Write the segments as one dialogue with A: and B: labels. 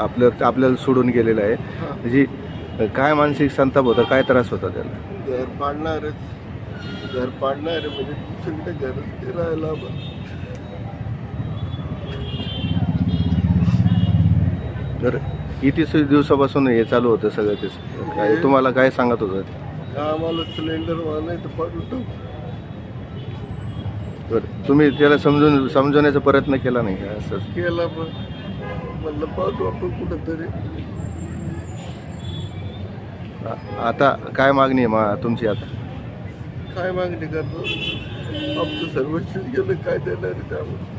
A: मुलगा अ, आ- आपल्या आपल्याला सोडून गेलेला आहे. म्हणजे काय मानसिक संताप होता काय त्रास होता त्याला?
B: घर पाडणारच. घर पाडणारे म्हणजे दुसरीकडे घर ते राहायला बा.
A: तर किती सु- दिवसापासून हे चालू होतं सगळं ते? काय तुम्हाला काय सांगत होतं?
B: आम्हाला सिलेंडर तर
A: बरं तुम्ही त्याला समजून समजवण्याचा प्रयत्न केला नाही का असं?
B: केला पण. म्हणलं पाहतो आपण कुठंतरी.
A: आ- आता काय मागणी आहे मा तुमची आता?
B: काय मागणी करतो? आमचं सर्वस्व गेलं काय देणार आहे त्यामुळे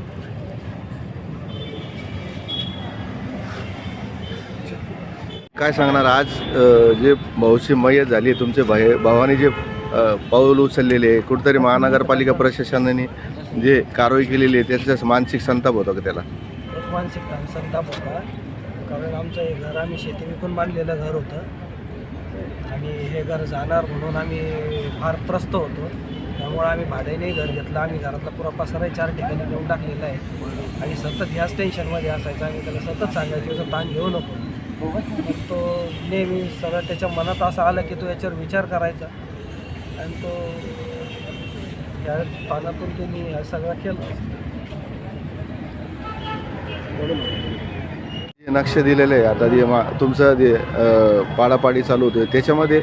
A: काय सांगणार? आज अ, जे भाऊची मयत झाली तुमचे भाई भावाने जे अ, पाऊल उचललेले आहे कुठेतरी महानगरपालिका प्रशासनाने जे कारवाई केलेली आहे त्याचा मानसिक संताप होता का त्याला?
C: मानसिकता मानसिक ताण संताप होता कारण आमचं हे घर आम्ही शेती विकून बांधलेलं घर होतं. आणि हे घर जाणार म्हणून आम्ही फार त्रस्त होतो. त्यामुळे आम्ही भाड्याने घर घेतलं. आम्ही घरातला पुरा पसाराही चार ठिकाणी नेऊन टाकलेला आहे. आणि सतत ह्याच टेन्शनमध्ये असायचं. आम्ही त्याला सतत सांगायचो असं ताण घेऊ नको. तो नेहमी सगळं त्याच्या मनात असं आलं की तो याच्यावर विचार करायचा. आणि तो या पानातून त्यांनी ह्या सगळं केलं.
A: नक्षे दिलेले आहे आता जे मा तुमचं जे पाडापाडी चालू होते त्याच्यामध्ये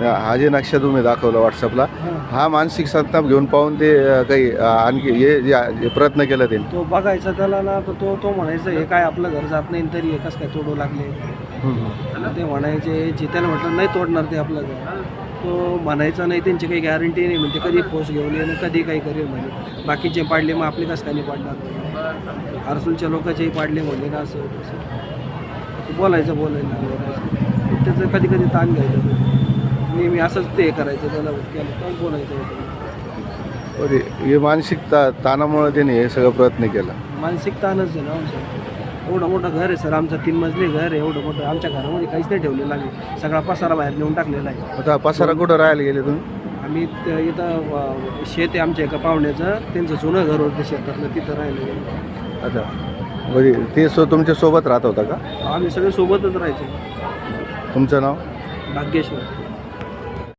A: हा जे नक्षा तुम्ही दाखवला व्हॉट्सअपला हा मानसिक संताप घेऊन पाहून ते काही आणखी हे जे प्रयत्न केला त्यांनी.
C: तो बघायचा त्याला ना तो तो म्हणायचा हे काय आपलं घर जात नाही तरी हे कसं काय तोडू लागले? ते म्हणायचे जे त्याला म्हटलं नाही तोडणार ते आपलं घर. तो म्हणायचा नाही त्यांची काही गॅरंटी नाही म्हणजे कधी पोस्ट घेऊन कधी काही करेल म्हणे बाकीचे पाडले मग आपले कसं काय नाही पाडणार? आरसूलच्या लोकांचेही पाडले म्हणले ना असं तसं. बोलायचं बोलायला बोलायचं त्याचं कधी कधी ताण घ्यायचं. नेहमी असंच ते करायचं त्याला केलं बोलायचं
A: हे मानसिक ता ताणामुळे त्याने हे सगळं प्रयत्न केला.
C: मानसिक ताणच आहे ना एवढं मोठं घर आहे सर. आमचं तीन मजली घर आहे. एवढं मोठं आमच्या घरामध्ये काहीच नाही ठेवलेलं आम्ही. सगळा पसारा बाहेर नेऊन टाकलेला आहे.
A: आता पसारा कुठं राहायला गेले तुम्ही?
C: आम्ही इथं शेत आहे आमच्या एका पाहुण्याचं. त्यांचं जुनं घर होतं शेतातलं तिथं राहिलं
A: अच्छा. बरे ते सो तुमच्यासोबत राहत होता का?
C: आम्ही सगळे सोबतच राहायचो.
A: तुमचं नाव?
C: भाग्येश्वर.